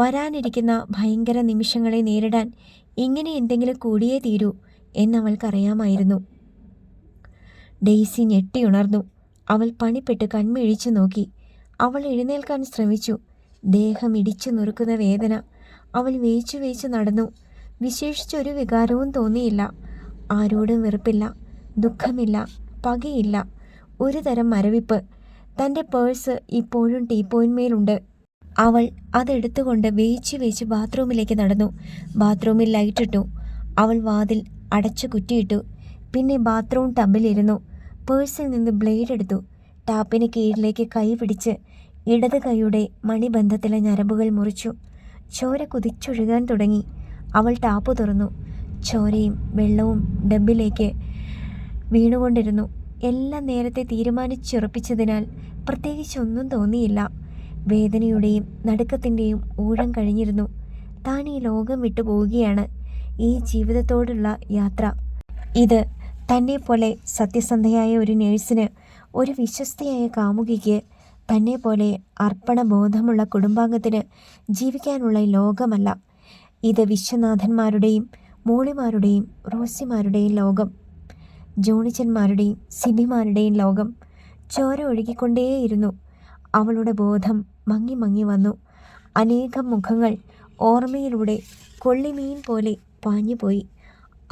വരാനിരിക്കുന്ന ഭയങ്കര നിമിഷങ്ങളെ നേരിടാൻ ഇങ്ങനെ എന്തെങ്കിലും കൂടിയേ തീരൂ എന്നവൾക്കറിയാമായിരുന്നു. ഡെയ്സി ഞെട്ടിയുണർന്നു അവൾ പണിപ്പെട്ട് കൺമിഴിച്ചു നോക്കി. അവൾ എഴുന്നേൽക്കാൻ ശ്രമിച്ചു. ദേഹം ഇടിച്ചു നുറുക്കുന്ന വേദന. അവൾ വേച്ചു വേച്ചു നടന്നു. വിശേഷിച്ചൊരു വികാരവും തോന്നിയില്ല. ആരോടും വെറുപ്പില്ല. ദുഃഖമില്ല. പകയില്ല. ഒരു തരം മരവിപ്പ്. തന്റെ പേഴ്സ് ഇപ്പോഴും ടീപ്പോയിന്മേലുണ്ട്. അവൾ അതെടുത്തുകൊണ്ട് വേച്ച് വേച്ച് ബാത്റൂമിലേക്ക് നടന്നു. ബാത്റൂമിൽ ലൈറ്റിട്ടു. അവൾ വാതിൽ അടച്ചു കുറ്റിയിട്ടു. പിന്നെ ബാത്റൂം ടബിലിരുന്നു. പേഴ്സിൽ നിന്ന് ബ്ലേഡ് എടുത്തു. ടാപ്പിന് കീഴിലേക്ക് കൈ പിടിച്ച് ഇടത് കൈയുടെ മണിബന്ധത്തിലെ ഞരമ്പുകൾ മുറിച്ചു. ചോര കുതിച്ചൊഴുകാൻ തുടങ്ങി. അവൾ ടാപ്പ് തുറന്നു. ചോരയും വെള്ളവും ഡബിലേക്ക് വീണുകൊണ്ടിരുന്നു. എല്ലാം നേരത്തെ തീരുമാനിച്ചുറപ്പിച്ചതിനാൽ പ്രത്യേകിച്ച് ഒന്നും തോന്നിയില്ല. വേദനയുടെയും നടുക്കത്തിന്റെയും ഊഴം കഴിഞ്ഞിരുന്നു. താൻ ഈ ലോകം വിട്ടു പോവുകയാണ്. ഈ ജീവിതത്തോടുള്ള യാത്ര. ഇത് തന്നെ പോലെ സത്യസന്ധയായ ഒരു നേഴ്സിന് ഒരു വിശ്വസ്തയായ കാമുകിക്ക് തന്നെ പോലെ അർപ്പണബോധമുള്ള കുടുംബാംഗത്തിന് ജീവിക്കാനുള്ള ലോകമല്ല. ഇത് വിശ്വനാഥന്മാരുടെയും മൂളിമാരുടെയും റോസിമാരുടെയും ലോകം. ജോണിച്ചന്മാരുടെയും സിബിമാരുടെയും ലോകം ചോര ഒഴുകിക്കൊണ്ടേയിരുന്നു. അവളുടെ ബോധം മങ്ങി മങ്ങി വന്നു. അനേകം മുഖങ്ങൾ ഓർമ്മയിലൂടെ കൊള്ളിമീൻ പോലെ പാഞ്ഞുപോയി.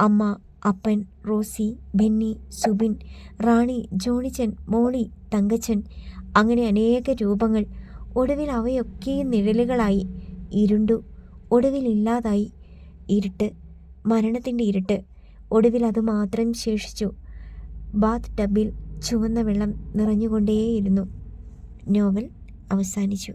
അമ്മ അപ്പൻ Rosie Benny Subin Rani Johnichan Molly Thankachan അങ്ങനെ അനേക രൂപങ്ങൾ ഒടുവിൽ അവയൊക്കെയും നിഴലുകളായി ഇരുണ്ടു. ഒടുവിലില്ലാതായി ഇരുട്ട് മരണത്തിന്റെ ഇരുട്ട്. ഒടുവിൽ അത് മാത്രം ശേഷിച്ചു. ബാത്ത് ടബിൽ ചുവന്ന വെള്ളം നിറഞ്ഞുകൊണ്ടേയിരുന്നു. നോവൽ അവസാനിച്ചു.